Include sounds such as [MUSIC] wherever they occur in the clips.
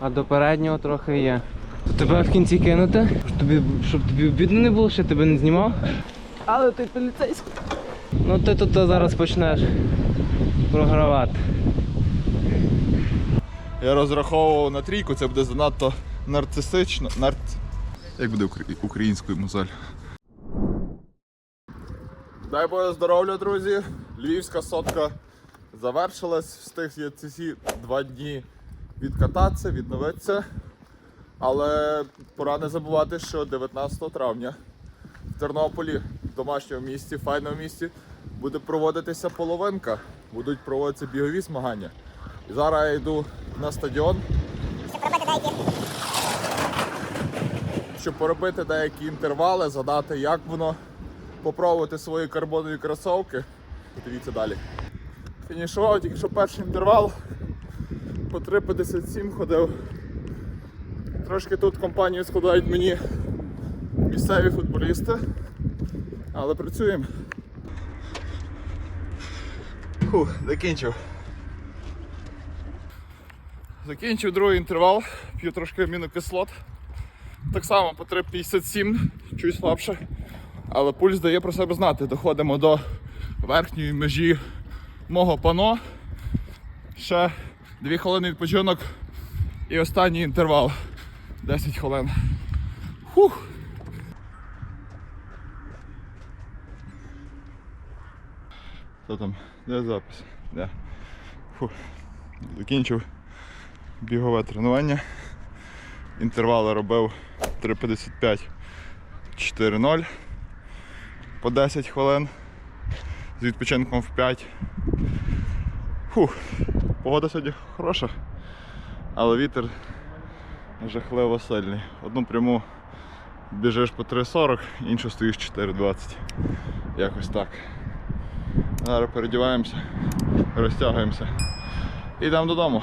а до переднього трохи є. Тебе в кінці кинути, щоб тобі, щоб тобі обідно не було, що тебе не знімав. Але ти поліцейський. Ну ти тут зараз почнеш програвати. Я розраховував на трійку, це буде занадто нарцисично. Нарц... Як буде українською мозоль? Дай Боже здоров'я, друзі! Львівська сотка завершилась. Встиг я ці два дні відкататися, відновитися. Але пора не забувати, що 19 травня в Тернополі, в домашньому місті, в файному місті, буде проводитися половинка. Будуть проводитися бігові змагання. І зараз я йду на стадіон. Щоб поробити деякі інтервали, задати, як воно, попробувати свої карбонові кросовки. Дивіться далі. Фінішував тільки що перший інтервал. По 3,57 ходив. Трошки тут компанію складають мені місцеві футболісти. Але працюємо. Фух, закінчив. Закінчив другий інтервал, п'ю трошки амінокислот. Так само по 3,57, чуть слабше. Але пульс дає про себе знати. Доходимо до верхньої межі мого пано. Ще 2 хвилини відпочинок і останній інтервал. 10 хвилин. Фух. Що там? Де запис? Де? Фух. Закінчив бігове тренування. Інтервали робив 3.55 4.0 по 10 хвилин з відпочинком в 5. Фух, погода сьогодні хороша, але вітер жахливо сильний. Одну пряму біжиш по 3.40, іншу стоїш 4.20. Якось так. Зараз передіваємося, розтягуємося і йдемо додому.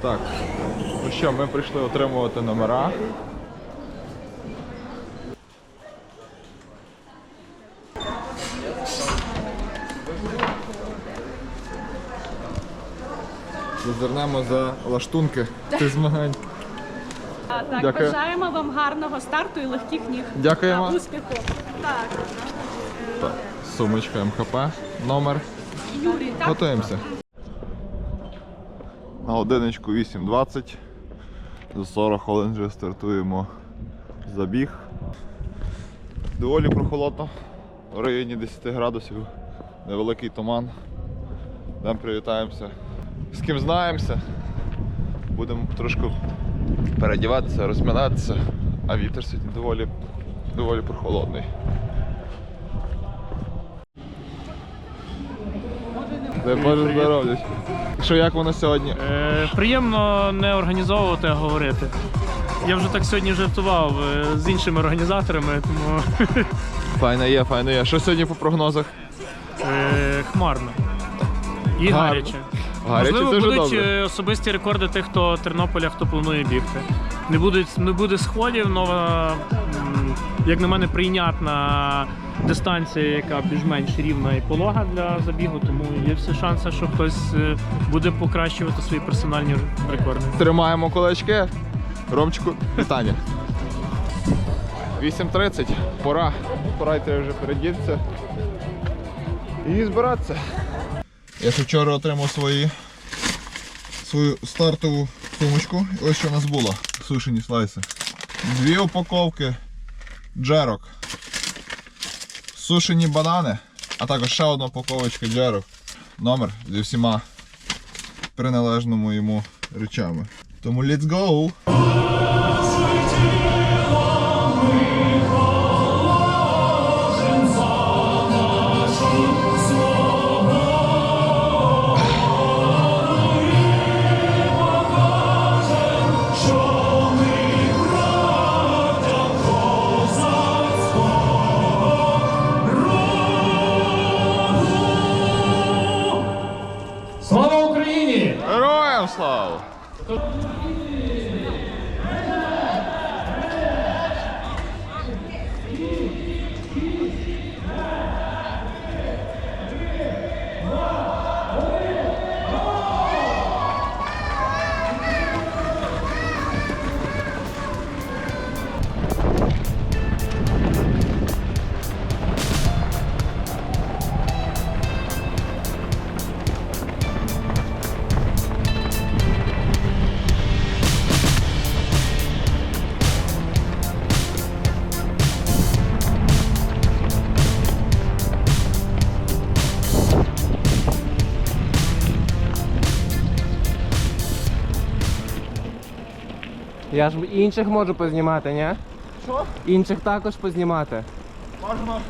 Так, ну що, ми прийшли отримувати номера. Зазирнемо за лаштунки цих змагань. А, Так, Дякую. бажаємо вам гарного старту і легких ніг. Дякуємо. Та, Успіху. Так, Так, сумочка МХП, номер. Юрій, так? Готуємося. На годиночку 8.20. За 40 хвилин вже стартуємо забіг. Доволі прохолодно. В районі 10 градусів. Невеликий туман. Йдемо привітаємося. З ким знаємося. Будемо трошки передіватися, розминатися, а вітер сьогодні доволі, доволі прохолодний. Дай Боже здоров'я. Що як воно сьогодні? Е, приємно не організовувати, а говорити. Я вже так сьогодні жартував е, з іншими організаторами, тому [LAUGHS] Файно є, файно є. Що сьогодні по прогнозах? е, хмарно. І гаряче. Гаряче, Можливо, це будуть добре. е, особисті рекорди тих, хто Тернополя, хто планує бігти. Не буде, не буде сходів, нова, м, як на мене, прийнятна дистанція, яка більш-менш рівна і полога для забігу, тому є всі шанси, що хтось е, буде покращувати свої персональні рекорди. Тримаємо кулачки. Ромчику, вітання. 8.30. Пора. Пора йти вже передітися. І збиратися. Я ще вчора отримав свої, свою стартову сумочку. Ось що у нас було. Сушені слайси. Дві упаковки джерок. Сушені банани, а також ще одна упаковочка джерок. Номер зі всіма приналежними йому речами. Тому let's go! Я ж інших можу познімати, ні? Що? Інших також познімати. Можна.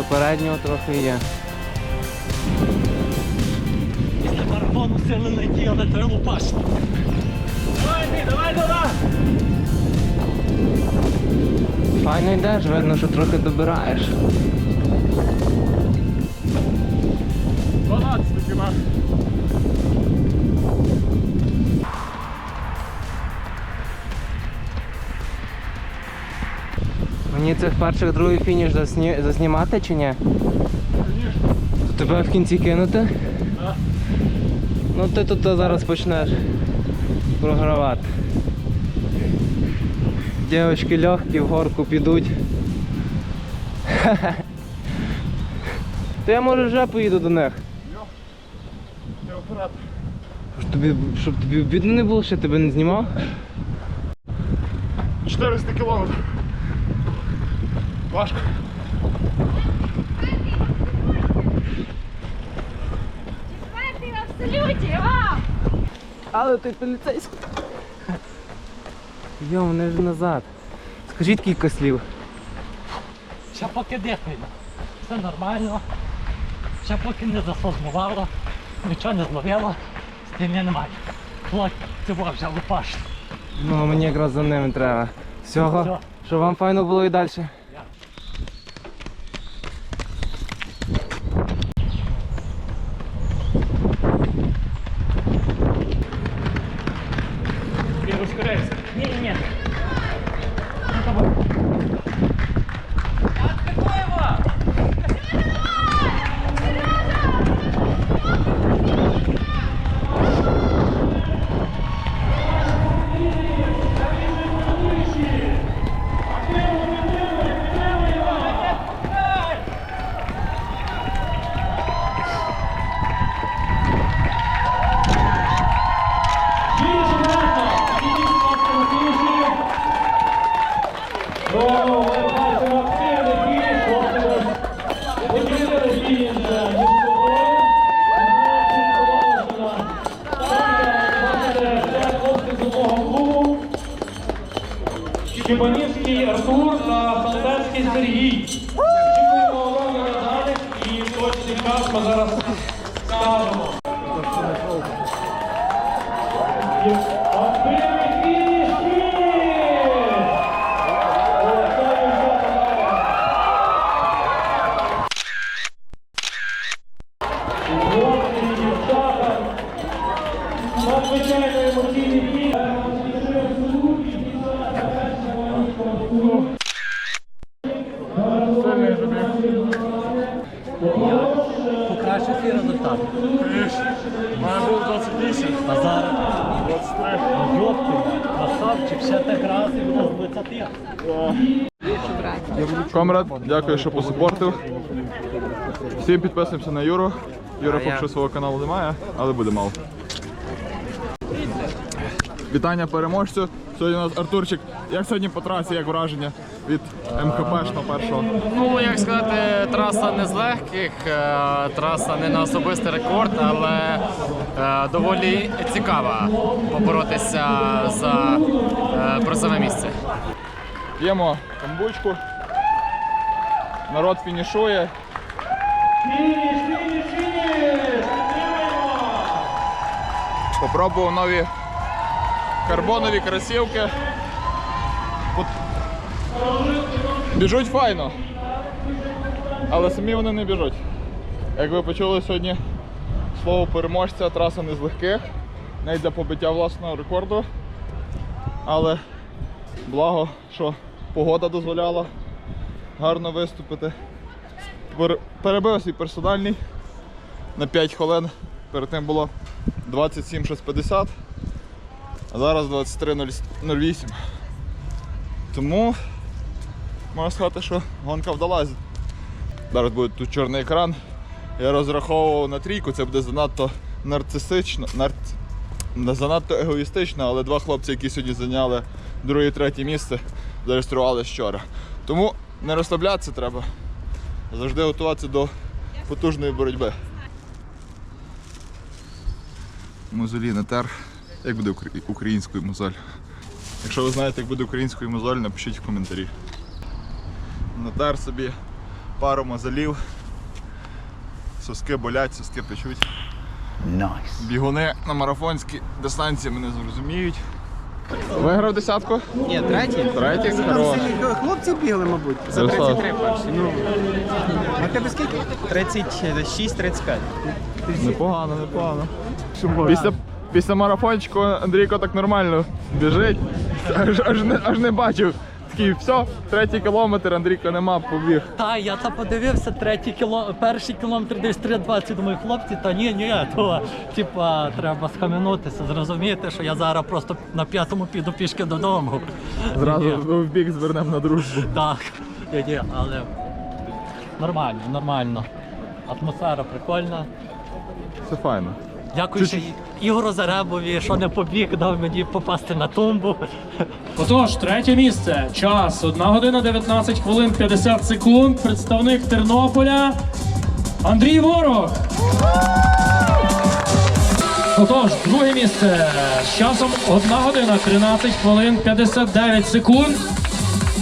До переднього трохи є. Після марафону сили не діяли, треба лупашити. Давай, ти, давай, давай! Файно йдеш, видно, що трохи добираєш. 12 нема. Мені цих перших другий фініш засні... заснімати чи ні? То тебе в кінці кинути? Ну ти тут зараз почнеш програвати. Дівчатки легкі в горку підуть. То я може вже поїду до них. Оператор. Тобі, щоб тобі обідно не було, що я тебе не знімав? 400 кілометрів. Важко. Четвертий в абсолюті, вау! Але той поліцейський. Йо, вони ж назад. Скажіть кілька слів. Ще поки дихаємо. Все нормально. Ще поки не засознавало, нічого не зловило, стіни немає. Хлопці, цього вже лупашити. Ну, мені якраз за ними треба. Всього. Все. Щоб вам файно було і далі. Він ускоряється. Ні, ні, ні. Ну, давай. Щебанівський Артур та Солдатський Сергій. Очікуємо вам медалі і точний час ми скажемо. Активний фініш! Фініш! Олександр Жовтова. Хлопці і дівчата. Надзвичайно емоційний бій. Покращив свій результат. Має було 28. А зараз 23. йопти, красавчик, ще так раз і було з 20. Комрад, дякую, що посупортив. Всім підписуємося на Юру. Юра поки що свого каналу немає, але буде мало. Вітання переможцю. Сьогодні у нас Артурчик. Як сьогодні по трасі, як враження від МХПшного першого? Ну, як сказати, траса не з легких, е, траса не на особистий рекорд, але е, доволі цікава поборотися за. П'ємо камбучку. Народ фінішує. Фініш, фініш, фініш! Попробував нові карбонові кросівки. От. Біжуть файно. Але самі вони не біжуть. Як ви почули сьогодні слово переможця, траса не з легких, навіть для побиття власного рекорду. Але Благо, що погода дозволяла гарно виступити. Перебив свій персональний на 5 хвилин. Перед тим було 27,650, а зараз 23,08. Тому можна сказати, що гонка вдалась. Зараз буде тут чорний екран. Я розраховував на трійку, це буде занадто нарцисично, нарц... не занадто егоїстично, але два хлопці, які сьогодні зайняли друге і третє місце, зареєстрували вчора. Тому не розслаблятися треба. Завжди готуватися до потужної боротьби. Мозолі натер. Як буде українською мозоль? Якщо ви знаєте, як буде українською мозоль, напишіть в коментарі. Натер собі пару мозолів. Соски болять, соски печуть. Бігуни на марафонській дистанції мене зрозуміють. Виграв десятку? Ні, третій. Третій? Хорош. Хлопці бігли, мабуть. За 33 перші. Ну. А тебе скільки? 36-35. Непогано, непогано. Після, після марафончику Андрійко так нормально біжить. Аж, аж, не, аж не бачив. Такий, все, третій кілометр, Андрійко нема, побіг. Та я та подивився, третій кіло, перший кілометр десь 3.20, думаю, хлопці, та ні, ні, то типа треба схаменутися, зрозуміти, що я зараз просто на п'ятому піду пішки додому. Зразу Ні, в бік звернемо на дружбу. Так, ні, ні, але нормально, нормально. Атмосфера прикольна. Все файно. Дякую ще Ігору Заребові, що не побіг, дав мені попасти на тумбу. Отож, третє місце. Час 1 година 19 хвилин 50 секунд. Представник Тернополя Андрій Ворог. Отож, друге місце. З часом 1 година 13 хвилин 59 секунд.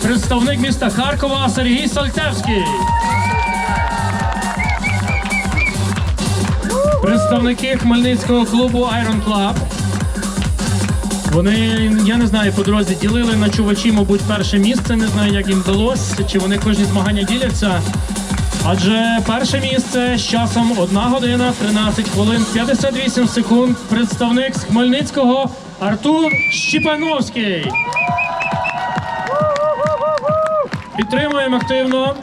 Представник міста Харкова Сергій Сальтевський. Представники Хмельницького клубу Iron Club. Вони, я не знаю, по дорозі ділили на чувачі, мабуть, перше місце. Не знаю, як їм вдалося, чи вони кожні змагання діляться. Адже перше місце з часом 1 година 13 хвилин 58 секунд. Представник з Хмельницького Артур Щіпановський. Підтримуємо активно.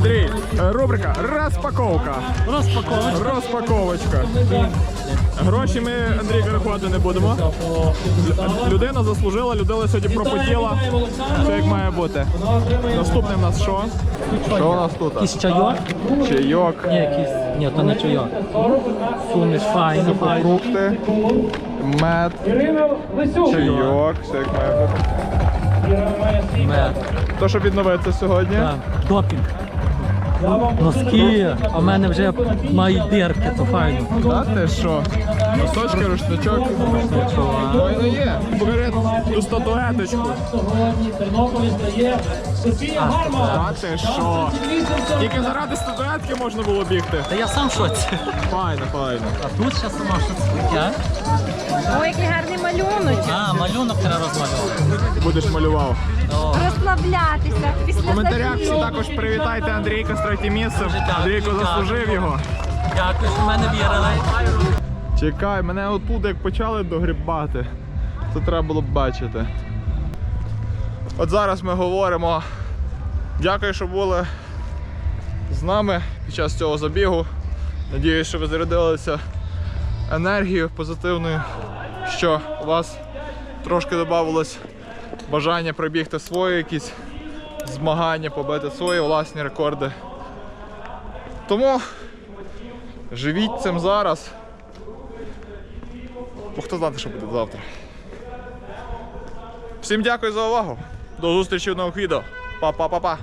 Андрій, е, рубрика Розпаковка. Розпаковочка. Розпаковочка. Гроші ми Андрій рахувати не будемо. Людина заслужила, людина сьогодні пропотіла. Все як має бути. Наступне в нас що? Що у нас тут? Якийсь чайок? Чайок, Ні, якийсь. Ні, то не чайок. Суміш, файно, файно. фрукти, мед, чайок, все як має бути. Мед. То, що відновиться сьогодні. Так, Допінг. Носки, а в мене вже мають дірки, то файно. Та ти що? Носочки, рушничок. Файно є. Покажи ту статуеточку. Сьогодні Тернополі здає Софія Гарман. Та ти що? Тільки заради статуетки можна було бігти. Та я сам в шоці. Файно, файно. А тут ще сама щось. Ой, який гарний малюнок. А, малюнок треба розмальовувати. Будеш малював. Розслаблятися після В коментарях всі також привітайте Андрійка з третім місцем. Андрійко заслужив його. Дякую, що в мене вірили. Чекай, мене отут як почали догрібати, то треба було б бачити. От зараз ми говоримо. Дякую, що були з нами під час цього забігу. Надіюсь, що ви зарядилися енергією позитивною, що у вас трошки додавалось бажання пробігти свої якісь змагання, побити свої власні рекорди. Тому живіть цим зараз. Бо хто знати, що буде завтра. Всім дякую за увагу. До зустрічі в нових відео. Па-па-па-па.